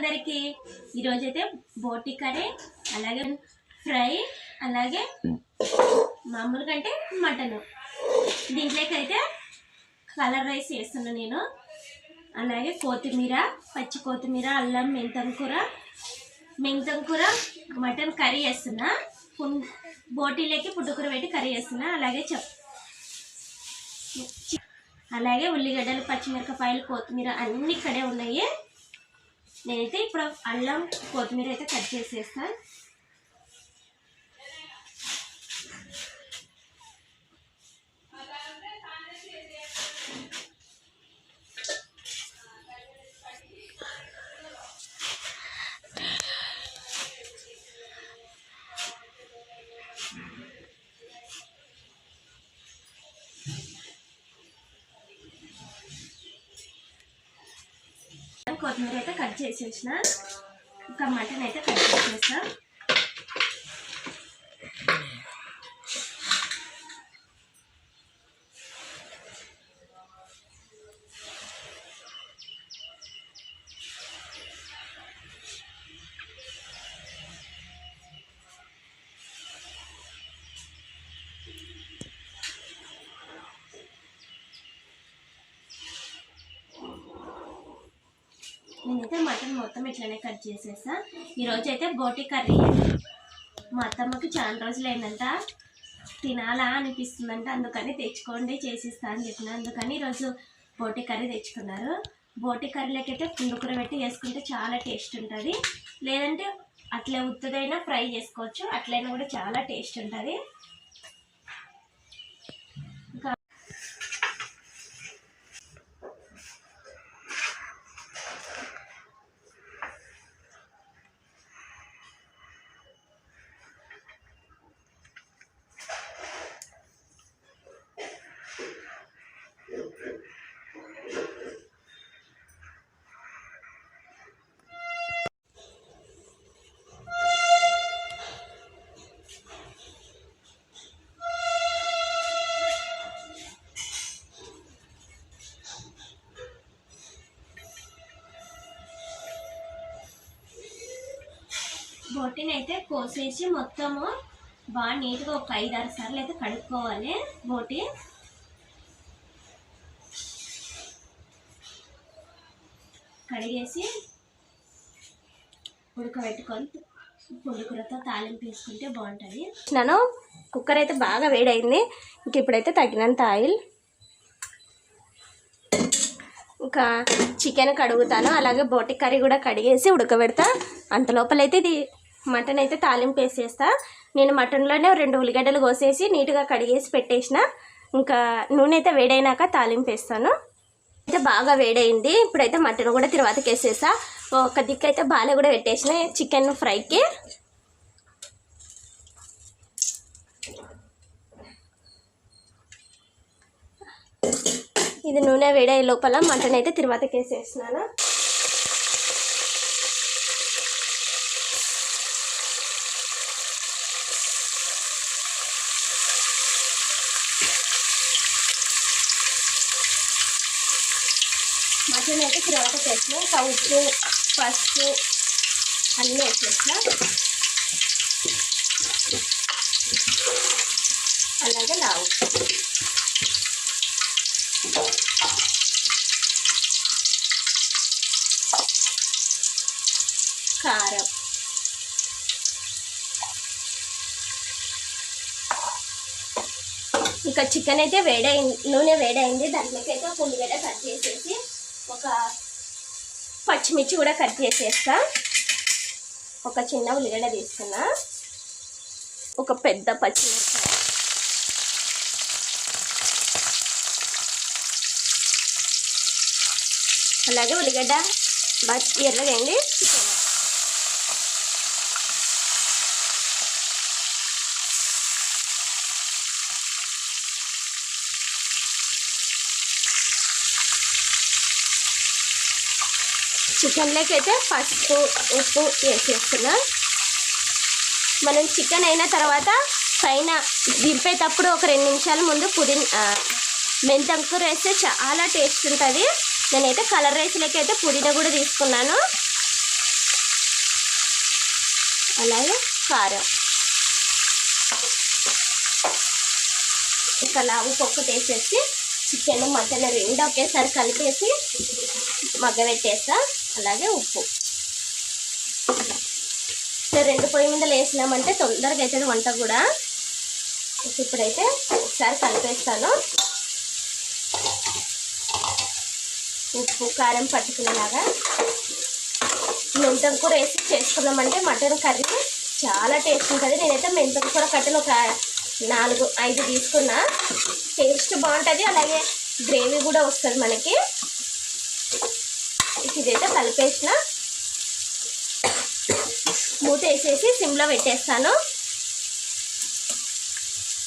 అందరికి. ఈరోజు అయితే బోటి కర్రీ అలాగే ఫ్రై అలాగే మామూలు కంటే మటన్. దీంట్లోకి అయితే కలర్ రైస్ వేస్తున్నాను నేను. అలాగే కొత్తిమీర పచ్చి కొత్తిమీర అల్లం మెంతం కూర. మెంతం కూర మటన్ కర్రీ వేస్తున్నా. బోటీలోకి పుట్టుకూర పెట్టి కర్రీ వేస్తున్నా. అలాగే చెప్ అలాగే ఉల్లిగడ్డలు పచ్చిమిరపకాయలు కొత్తిమీర అన్ని ఇక్కడే ఉన్నాయి. నేనైతే ఇప్పుడు అల్లం కొత్తిమీర అయితే కట్ చేసేస్తాను. కొత్తిమీర అయితే కట్ చేసేసిన. ఇంకా మటన్ అయితే కట్ చేసేస్తా నేనైతే మటన్ మొత్తం ఇట్లనే కట్ చేసేసా. ఈరోజు అయితే బోటి కర్రీ మా అత్తమ్మకి చాలా రోజులు అయిందంట తినాలా అనిపిస్తుందంట. అందుకని తెచ్చుకోండి చేసిస్తా అని చెప్పిన. అందుకని ఈరోజు బోటి కర్రీ తెచ్చుకున్నారు. బోటి కర్రీలోకి అయితే పుండుకూర పెట్టి వేసుకుంటే చాలా టేస్ట్ ఉంటుంది. లేదంటే అట్లే ఉత్తదైనా ఫ్రై చేసుకోవచ్చు. అట్లయినా కూడా చాలా టేస్ట్ ఉంటుంది. బోటిని అయితే కోసేసి మొత్తము బాగా నీట్గా ఒక ఐదు ఆరు సార్లు అయితే కడుక్కోవాలి బోటి. కడిగేసి ఉడకబెట్టుకొని పుండుకూరతో తాలింపు తీసుకుంటే బాగుంటుంది. నేను కుక్కర్ అయితే బాగా వేడైంది. ఇంక ఇప్పుడైతే తగినంత ఆయిల్. ఇంకా చికెన్ కడుగుతాను. అలాగే బోటి కర్రీ కూడా కడిగేసి ఉడకబెడతా. అంత లోపలైతే ఇది మటన్ అయితే తాలింపు వేసేస్తా. నేను మటన్లోనే రెండు ఉల్లిగడ్డలు కోసేసి నీట్గా కడిగేసి పెట్టేసిన. ఇంకా నూనె అయితే వేడైనాక తాలింపు వేస్తాను. అయితే బాగా వేడైంది. ఇప్పుడైతే మటన్ కూడా తర్వాతకి వేసేసా. ఒక దిక్కు అయితే బాగా కూడా పెట్టేసిన చికెన్ ఫ్రైకి. ఇది నూనె వేడే లోపల మటన్ అయితే తిరువాతకి వేసేసినాను చికెన్ అయితే తర్వాత వేసిన ఇంకా ఉప్పు పసుపు అన్నీ వేసేసిన అలాగే లావు. కారం. ఇంకా చికెన్ అయితే వేడైంది నూనె వేడైంది. దాంట్లోకి అయితే ఒక ఉల్లిగడ్డ కట్ చేసేసి ఒక పచ్చిమిర్చి కూడా కట్ చేసేస్తా. ఒక చిన్న ఉల్లిగడ్డ తీసుకున్నా. ఒక పెద్ద పచ్చిమిర్చి అలాగే ఉల్లిగడ్డ బాగా ఎర్రగండి చికెన్ అయితే పసుపు ఉప్పు వేసేస్తున్నా మనం చికెన్ అయిన తర్వాత పైన దింపేటప్పుడు ఒక రెండు నిమిషాల ముందు పుదీనా మెంతంకూర వేస్తే చాలా టేస్ట్ ఉంటుంది. నేనైతే కలర్ రైస్లోకి అయితే పుదీనా కూడా తీసుకున్నాను. అలాగే కారం. ఇక లావు పప్పు వేసేసి చికెన్ మటన్ రెండు ఒకేసారి కలిపేసి మగ్గబెట్టేస్తా. అలాగే ఉప్పు. ఇట్లా రెండు పొయ్యి మీద వేసినామంటే తొందరగా అవుతుంది వంట కూడా. ఇప్పుడైతే ఒకసారి కలిపేస్తాను. ఉప్పు కారం పట్టుకునేలాగా. మెంతం కూర వేసి చేసుకున్నామంటే మటన్ కర్రీ చాలా టేస్ట్ ఉంటుంది. నేనైతే మెంతం కూర కట్టలు ఒక నాలుగు ఐదు తీసుకున్నా. టేస్ట్ బాగుంటుంది. అలాగే గ్రేవీ కూడా వస్తుంది మనకి. ఇదైతే కలిపేసిన. మూత వేసేసి సిమ్లో పెట్టేస్తాను.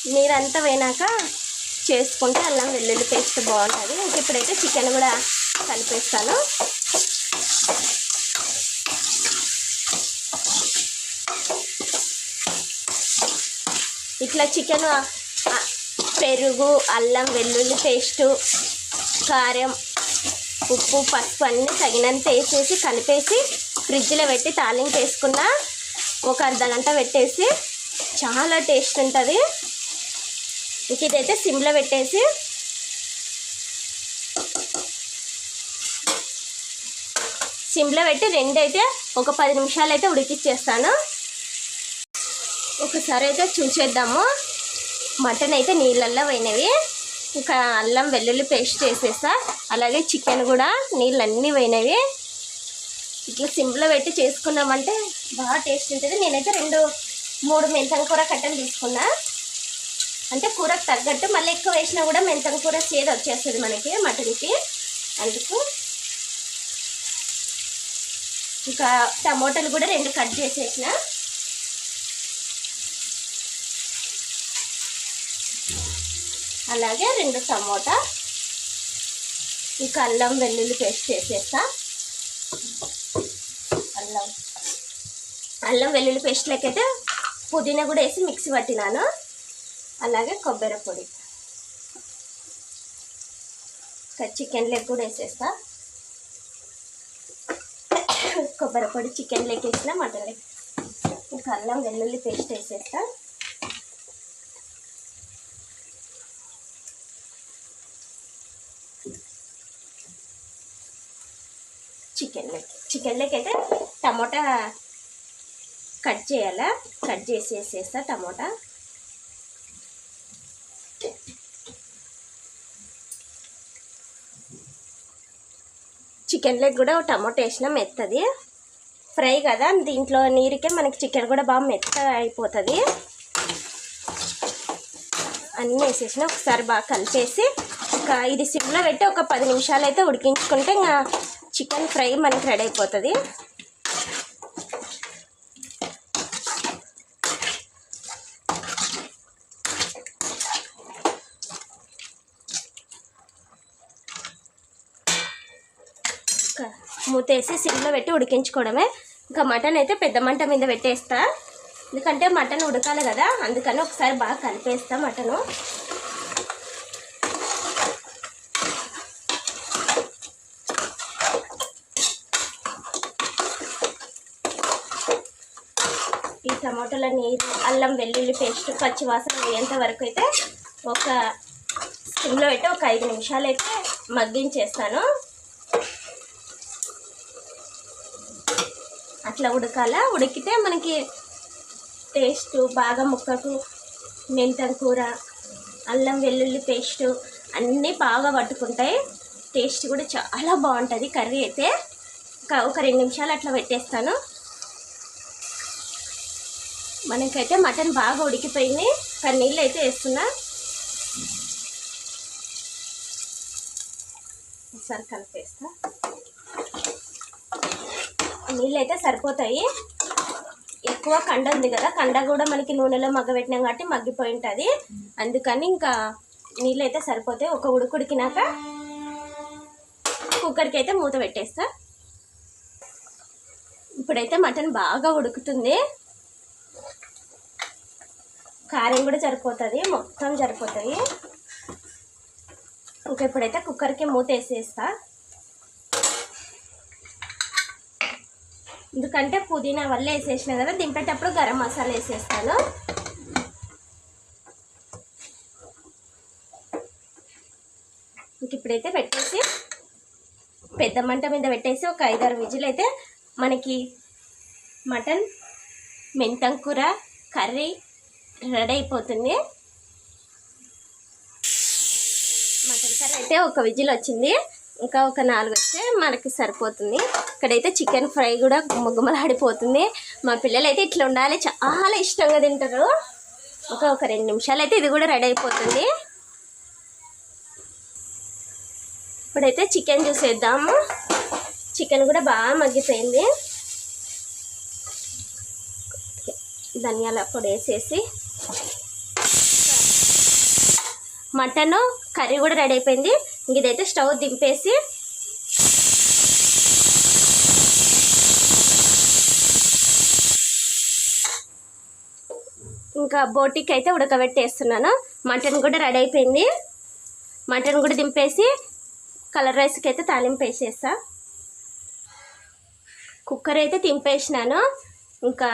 నీరంతా పోయినాక చేసుకుంటే అల్లం వెల్లుల్లి పేస్ట్ బాగుంటుంది. ఇంక ఇప్పుడైతే చికెన్ కూడా కలిపేస్తాను. ఇట్లా చికెన్ పెరుగు అల్లం వెల్లుల్లి పేస్టు కారం ఉప్పు పసుపు అన్నీ తగినంత వేసేసి కలిపేసి ఫ్రిడ్జ్లో పెట్టి తాలింపు వేసుకున్న ఒక అర్ధ గంట పెట్టేసి చాలా టేస్ట్ ఉంటుంది. ఇంక ఇదైతే సిమ్లో పెట్టేసి సిమ్లో పెట్టి రెండు అయితే ఒక పది నిమిషాలు అయితే ఉడికిచ్చేస్తాను. ఒకసారి అయితే చూసేద్దాము. మటన్ అయితే నీళ్ళల్లో పోయినవి. ఇంకా అల్లం వెల్లుల్లి పేస్ట్ చేసేసా అలాగే చికెన్ కూడా నీళ్ళన్నీ పోయినవి. ఇట్లా సింపుల్గా పెట్టి చేసుకున్నామంటే బాగా టేస్ట్ ఉంటుంది. నేనైతే రెండు మూడు మెంతం కూర కట్టలు తీసుకున్నా. అంటే కూరకు తగ్గట్టు మళ్ళీ ఎక్కువ వేసినా కూడా మెంతం కూర చేదు వచ్చేస్తుంది మనకి మటన్కి. అందుకు ఇంకా టమోటాలు కూడా రెండు కట్ చేసేసిన. అలాగే రెండు టమోటా ఇంకా అల్లం వెల్లుల్లి పేస్ట్ వేసేస్తా. అల్లం అల్లం వెల్లుల్లి పేస్ట్ లెక్కైతే పుదీనా కూడా వేసి మిక్సీ పట్టినాను. అలాగే కొబ్బరి పొడి ఇంకా చికెన్ లెగ్ కూడా వేసేస్తా. కొబ్బరి పొడి చికెన్ లెగ్ వేసిన మటన్ లెగ్ ఇంకా అల్లం వెల్లుల్లి పేస్ట్ వేసేస్తా. Chicken leg. చికెన్ లెగ్ అయితే టమోటా కట్ చేయాలా? కట్ చేసి వేసేస్తా టమోటా. చికెన్ లెగ్ కూడా టమోటా వేసిన మెత్తది. ఫ్రై కదా దీంట్లో నీరుకే మనకి చికెన్ కూడా బాగా మెత్త అయిపోతుంది. అన్నీ వేసేసిన ఒకసారి బాగా కలిపేసి ఒక ఇది సిమ్లో పెట్టి ఒక పది నిమిషాలు అయితే ఉడికించుకుంటే ఇంకా చికెన్ ఫ్రై మనకి రెడీ అయిపోతుంది. మూతేసి సిమ్లో పెట్టి ఉడికించుకోవడమే. ఇంకా మటన్ అయితే పెద్ద మంట మీద పెట్టేస్తా. ఎందుకంటే మటన్ ఉడకాలి కదా అందుకని ఒకసారి బాగా కలిపేస్తా మటను. టమాటోల నీరు అల్లం వెల్లుల్లి పేస్ట్ పచ్చివాసన పోయేంత వరకు అయితే ఒక స్టిమ్లో అయితే ఒక ఐదు నిమిషాలు అయితే మగ్గించేస్తాను. అట్లా ఉడకాల? ఉడికితే మనకి టేస్ట్ బాగా ముక్కకు మెంతం కూర అల్లం వెల్లుల్లి పేస్ట్ అన్నీ బాగా పట్టుకుంటాయి. టేస్ట్ కూడా చాలా బాగుంటుంది. కర్రీ అయితే ఒక రెండు నిమిషాలు అట్లా పెట్టేస్తాను. మనకైతే మటన్ బాగా ఉడికిపోయింది. కానీ నీళ్ళు అయితే వేస్తున్నా. ఒకసారి కలిపేస్తా. నీళ్ళు అయితే సరిపోతాయి. ఎక్కువ కండ ఉంది కదా కండ కూడా మనకి నూనెలో మగ్గబెట్టినాం కాబట్టి మగ్గిపోయి ఉంటుంది అందుకని ఇంకా నీళ్ళు అయితే సరిపోతాయి. ఒక ఉడుకుడికినాక కుక్కర్కి అయితే మూత పెట్టేస్తా. ఇప్పుడైతే మటన్ బాగా ఉడుకుతుంది. కారం కూడా సరిపోతుంది మొత్తం సరిపోతుంది. ఇంకా ఇప్పుడైతే కుక్కర్కి మూత వేసేస్తా. ఎందుకంటే పుదీనా వల్ల వేసేసిన కదా దింపేటప్పుడు గరం మసాలా వేసేస్తాను. ఇంక ఇప్పుడైతే పెట్టేసి పెద్ద మంట మీద పెట్టేసి ఒక ఐదారు విజులు అయితే మనకి మటన్ మెంతం కూర కర్రీ రెడీ అయిపోతుంది. మటన్ కర్రీ అయితే ఒక విజిల్ వచ్చింది. ఇంకా ఒక నాలుగు వస్తే మనకి సరిపోతుంది. ఇక్కడైతే చికెన్ ఫ్రై కూడా గుమ్మగుమ్మలాడిపోతుంది మా పిల్లలు అయితే ఇట్లా ఉండాలి. చాలా ఇష్టంగా తింటారు. ఇంకా ఒక రెండు నిమిషాలు అయితే ఇది కూడా రెడీ అయిపోతుంది. ఇప్పుడైతే చికెన్ చూసేద్దాము. చికెన్ కూడా బాగా మగ్గిపోయింది. ధనియాల పొడి వేసేసి మటను కర్రీ కూడా రెడీ అయిపోయింది. ఇంక ఇదైతే స్టవ్ దింపేసి ఇంకా బోటికి అయితే ఉడకబెట్టేస్తున్నాను. మటన్ కూడా రెడీ అయిపోయింది. మటన్ కూడా దింపేసి కలర్ రైస్కి అయితే తాలింపు వేసేస్తా. కుక్కర్ అయితే దింపేసినాను. ఇంకా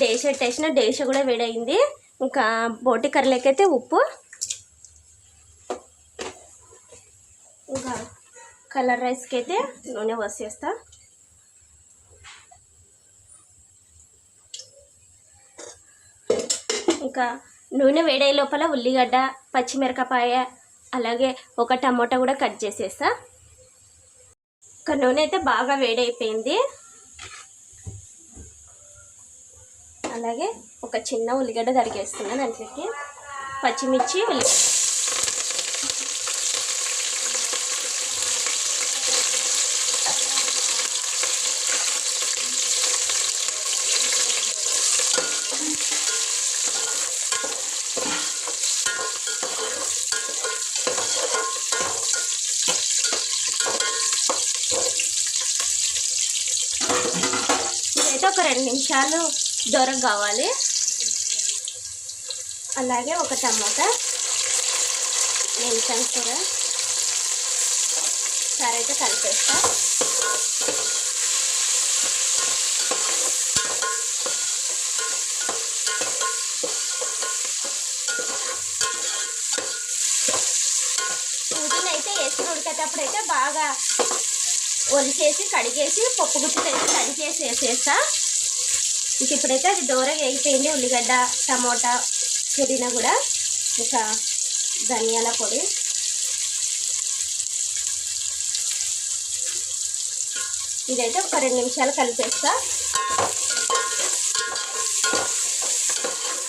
డేష పెట్టేసిన డేష కూడా వేడైంది ఇంకా బోటి కర్రీలకైతే ఉప్పు ఇంకా కలర్ రైస్కి అయితే నూనె పోసేస్తా ఇంకా నూనె వేడే లోపల ఉల్లిగడ్డ పచ్చిమిరపకాయ అలాగే ఒక టమోటా కూడా కట్ చేసేస్తా. ఇంకా నూనె అయితే బాగా వేడైపోయింది. అలాగే ఒక చిన్న ఉల్లిగడ్డ తరిగేస్తున్నాను దాంట్లోకి. పచ్చిమిర్చి ఉల్లిగడ్డ ఇదైతే ఒక రెండు నిమిషాలు దూరం కావాలి. అలాగే ఒక టమాటా నిమిషం కూడా సరే అయితే కలిపేస్తా. పుదీనా అయితే వేసుకుని ఉడికేటప్పుడు అయితే బాగా ఒలిచేసి కడిగేసి పప్పు గుత్తులు అయితే కడిగేసి వేసేస్తా ఇంక ఇప్పుడైతే అది దూరగా అయిపోయింది ఉల్లిగడ్డ టమోటా పుదీనా కూడా ఇక ధనియాల పొడి. ఇదైతే ఒక రెండు నిమిషాలు కలిపేస్తా.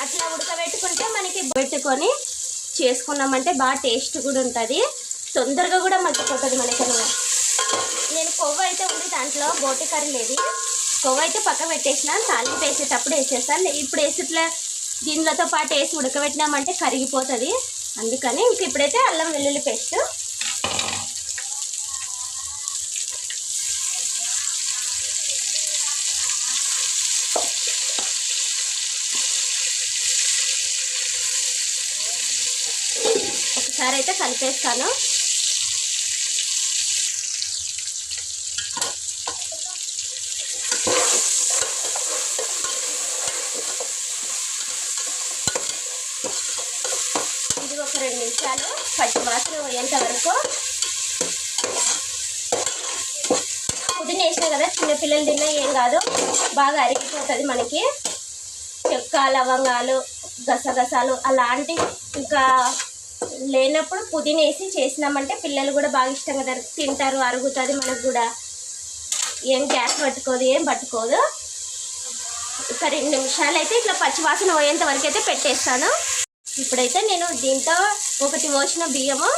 అట్లా ఉడకబెట్టుకుంటే మనకి పెట్టుకొని చేసుకున్నామంటే బాగా టేస్ట్ కూడా ఉంటుంది. తొందరగా కూడా మర్చిపోతుంది మనకి నేను కొవ్వు అయితే ఉంది దాంట్లో బోటి కర్రీ లేదు. కొవ్వు అయితే పక్క పెట్టేసిన తాలింపు వేసేటప్పుడు వేసేస్తాను ఇప్పుడు వేసేట్లా దీనిలతో పాటు వేసి ఉడకబెట్టినామంటే కరిగిపోతుంది. అందుకని ఇంక ఇప్పుడైతే అల్లం వెల్లుల్లి పేస్ట్. ఒకసారి అయితే కలిపేస్తాను ఇది ఒక రెండు నిమిషాలు పచ్చి వాసన పోయేంత వరకు పుదీనా వేసినా కదా చిన్నపిల్లలు తిన్నా ఏం కాదు. బాగా అరిగిపోతుంది మనకి. చెక్క లవంగాలు గసగసాలు అలాంటి ఇంకా లేనప్పుడు పుదీనా వేసి చేసినామంటే పిల్లలు కూడా బాగా ఇష్టంగా తింటారు అరుగుతుంది మనకు కూడా. ఏం గ్యాస్ పట్టుకోదు ఏం పట్టుకోదు. ఒక రెండు నిమిషాలు అయితే ఇట్లా పచ్చివాసన పోయేంత వరకు అయితే పెట్టేస్తాను. ఇప్పుడైతే నేను దీంతో ఒకటి పోసిన బియ్యము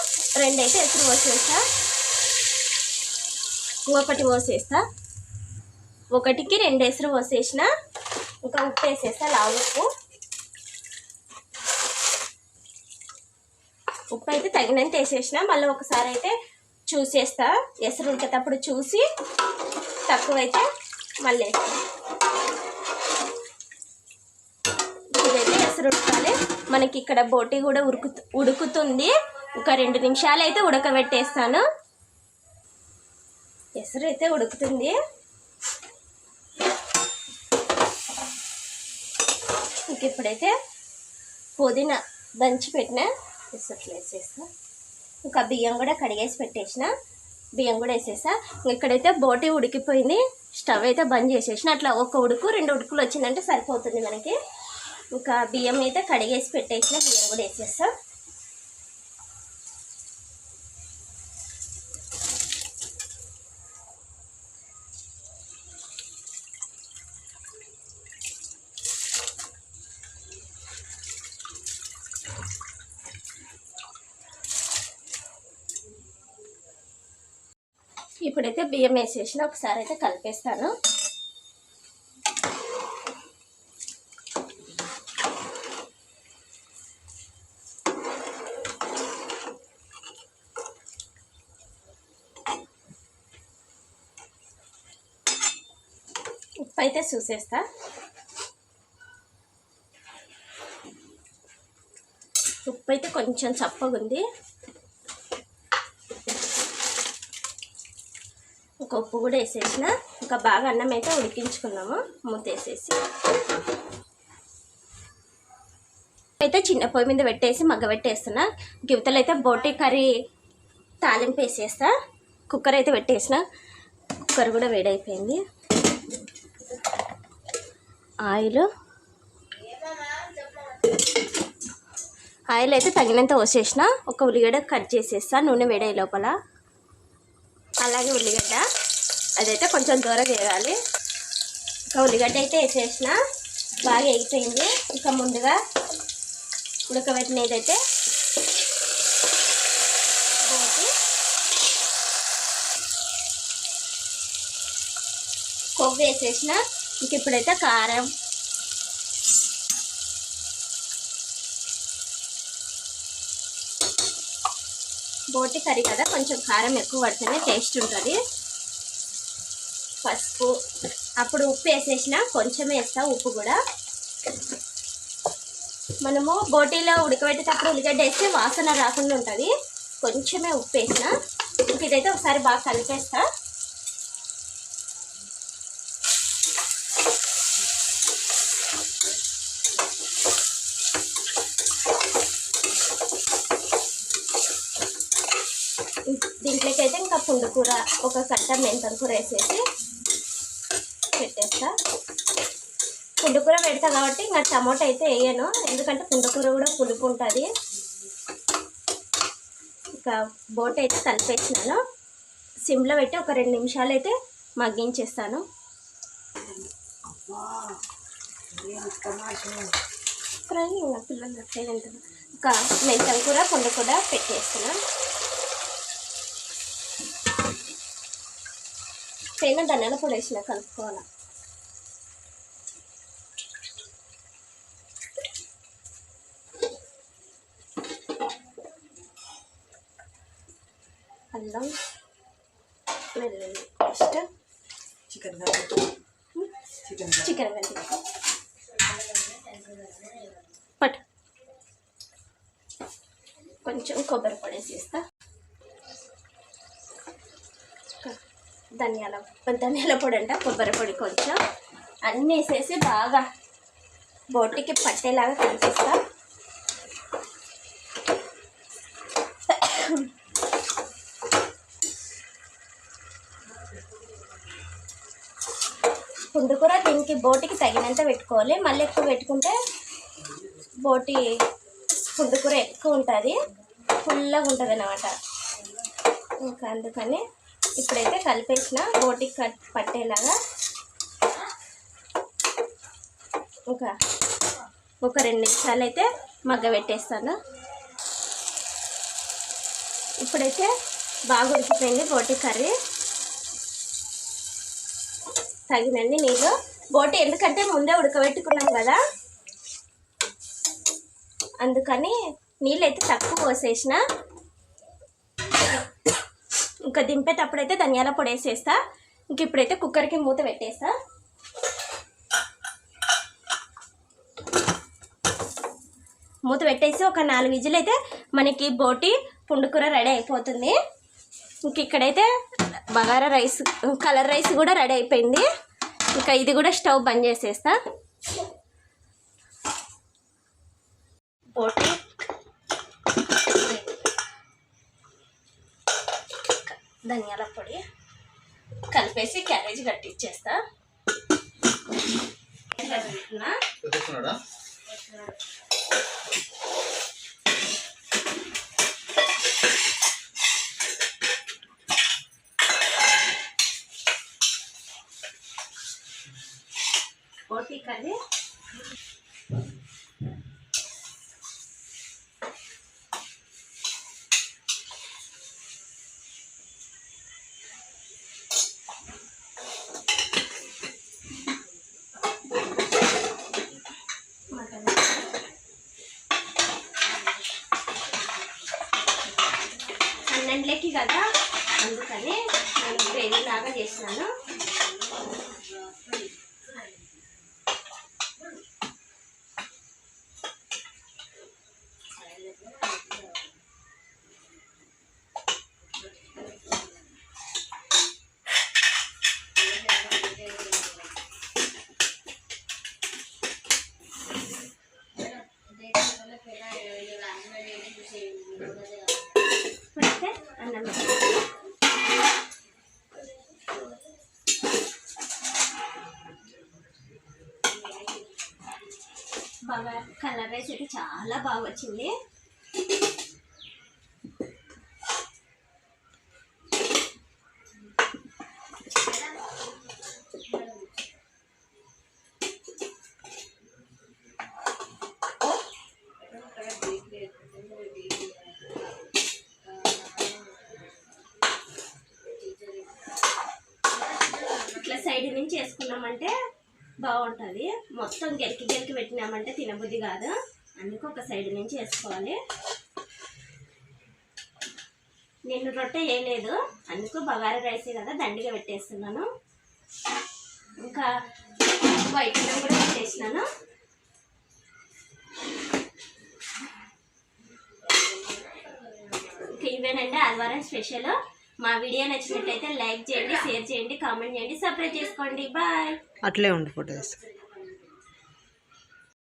రెండైతే ఎసురు పోసేస్తా ఒకటి పోసేస్తా ఒకటికి రెండు ఎసురు పోసేసిన. ఇంకా ఉప్పు వేసేస్తా లావు ఉప్పు. ఉప్పు అయితే తగినంత వేసేసిన. మళ్ళీ ఒకసారి అయితే చూసేస్తా ఎసరు ఉంటేటప్పుడు చూసి తక్కువైతే మళ్ళీ వేస్తాను కేసరి ఉడకాలి మనకి ఇక్కడ బోటి కూడా ఉరుకు ఉడుకుతుంది. ఒక రెండు నిమిషాలు అయితే ఉడకబెట్టేస్తాను. ఎసరు అయితే ఉడుకుతుంది. ఇంక ఇప్పుడైతే పుదీనా దంచి పెట్టిన ఎసరులు వేసేస్తా. ఇంకా బియ్యం కూడా కడిగేసి పెట్టేసిన. బియ్యం కూడా వేసేసా ఇక్కడైతే బోటి ఉడికిపోయింది. స్టవ్ అయితే బంద్ చేసేసిన. అట్లా ఒక ఉడుకు రెండు ఉడుకులు వచ్చిందంటే సరిపోతుంది మనకి. ఇంకా బియ్యం అయితే కడిగేసి పెట్టేసిన బియ్యం కూడా వేసేస్తాం. ఇప్పుడైతే బియ్యం వేసేసిన ఒకసారి అయితే కలిపేస్తాను. చూసేస్తా. ఉప్పు అయితే కొంచెం చప్పగా ఉంది ఒక ఉప్పు కూడా వేసేసిన. ఇంకా బాగా అన్నం అయితే ఉడికించుకున్నాము. మూత వేసేసి. అయితే చిన్న పొయ్యి మీద పెట్టేసి మగ్గ పెట్టేస్తున్నా. గివతలు అయితే బోటి కర్రీ తాలింపు వేసేస్తా. కుక్కర్ అయితే పెట్టేసిన. కుక్కర్ కూడా వేడైపోయింది. ఆయిల్. ఆయిల్ అయితే తగినంత పోసేసిన. ఒక ఉల్లిగడ్డ కట్ చేసేస్తా నూనె వేడే లోపల. అలాగే ఉల్లిగడ్డ. అదైతే కొంచెం దూరం వేయాలి ఒక ఉల్లిగడ్డ అయితే వేసేసిన. బాగా ఎగిపోయింది ఇంకా ముందుగా ఉడకబెట్టిన ఏదైతే కొవ్వు వేసేసిన. ఇంక ఇప్పుడైతే కారం. బోటి కర్రీ కదా కొంచెం కారం ఎక్కువ పడితేనే టేస్ట్ ఉంటుంది. పసుపు అప్పుడు ఉప్పు వేసేసిన కొంచెం వేస్తా ఉప్పు కూడా. మనము బోటీలో ఉడకబెట్టేటప్పుడు ఉల్లిగడ్డ వేస్తే వాసన రాకుండా ఉంటుంది. కొంచెమే ఉప్పు వేసిన. ఇంక ఇదైతే ఒకసారి బాగా కలిపేస్తా. దీంట్లోకి అయితే ఇంకా పుండు కూర ఒక కట్ట మెంతం కూర వేసేసి పెట్టేస్తా. పుండు కూర పెడతా కాబట్టి ఇంకా టమాటా అయితే వేయను. ఎందుకంటే పుండు కూర కూడా పులుపు ఉంటుంది. ఇంకా బోట్ అయితే కలిపేసినాను. సిమ్లో పెట్టి ఒక రెండు నిమిషాలు అయితే మగ్గించేస్తాను. ఇంకా పిల్లలు అట్లే మెంతం కూర పుండు కూడా పెట్టేస్తున్నాను పైన ధనియాల పొడి వేసిన కలుపుకోవాలి. అల్లం వెల్లుల్లి పేస్ట్ చికెన్ చికెన్ చికెన్ పట్ కొంచెం కొబ్బరి పొడి వేసేస్తా ధనియాల ధనియాల పొడి అంట కొబ్బరి పొడి కొంచెం. అన్నీ వేసేసి బాగా బోటికి పట్టేలాగా కలిపిస్తా. పుండు కూర దీనికి బోటికి తగినంత పెట్టుకోవాలి. మళ్ళీ ఎక్కువ పెట్టుకుంటే బోటి పుండు కూర ఎక్కువ ఉంటుంది. ఫుల్గా ఉంటుంది అన్నమాట ఇంకా అందుకని ఇప్పుడైతే కలిపేసిన బోటికి కట్ పట్టేలాగా ఒక ఒక రెండు నిమిషాలు అయితే మగ్గ పెట్టేస్తాను ఇప్పుడైతే బాగా ఉడికిపోయింది బోటి కర్రీ. తగినండి నీళ్ళు. బోటి ఎందుకంటే ముందే ఉడకబెట్టుకున్నాం కదా. అందుకని నీళ్ళు అయితే తక్కువ పోసేసిన. ఇంకా దింపేటప్పుడైతే ధనియాల పొడి వేసేస్తా. ఇంక ఇప్పుడైతే కుక్కర్కి మూత పెట్టేస్తా. మూత పెట్టేసి ఒక నాలుగు విజులు అయితే మనకి బోటి పుండుకూర రెడీ అయిపోతుంది. ఇంక ఇక్కడైతే బగారా రైస్ కలర్ రైస్ కూడా రెడీ అయిపోయింది. ఇంకా ఇది కూడా స్టవ్ బంద్ చేసేస్తా. బోటి ధనియాల పొడి కలిపేసి క్యారేజ్ కట్టిచ్చేస్తా కట్టుకుంటున్నా. చూస్తున్నాడా వచ్చింది. ఇట్లా సైడ్ నుంచి వేసుకున్నామంటే బాగుంటుంది. మొత్తం గెలికి గెలికి పెట్టినామంటే తినబుద్ధి కాదు. అందుకు ఒక సైడ్ నుంచి వేసుకోవాలి. నేను రొట్టె వేయలేదు. అందుకు బగారా రైసే కదా దండిగా పెట్టేస్తున్నాను. ఇంకా వైట్ అన్నం కూడా పెట్టేసినాను. ఇంకా ఇవేనండి ఆదివారం స్పెషల్. మా వీడియో నచ్చినట్లయితే లైక్ చేయండి షేర్ చేయండి కామెంట్ చేయండి సబ్స్క్రైబ్ చేసుకోండి. బాయ్. అట్లే ఉండి ఫోటో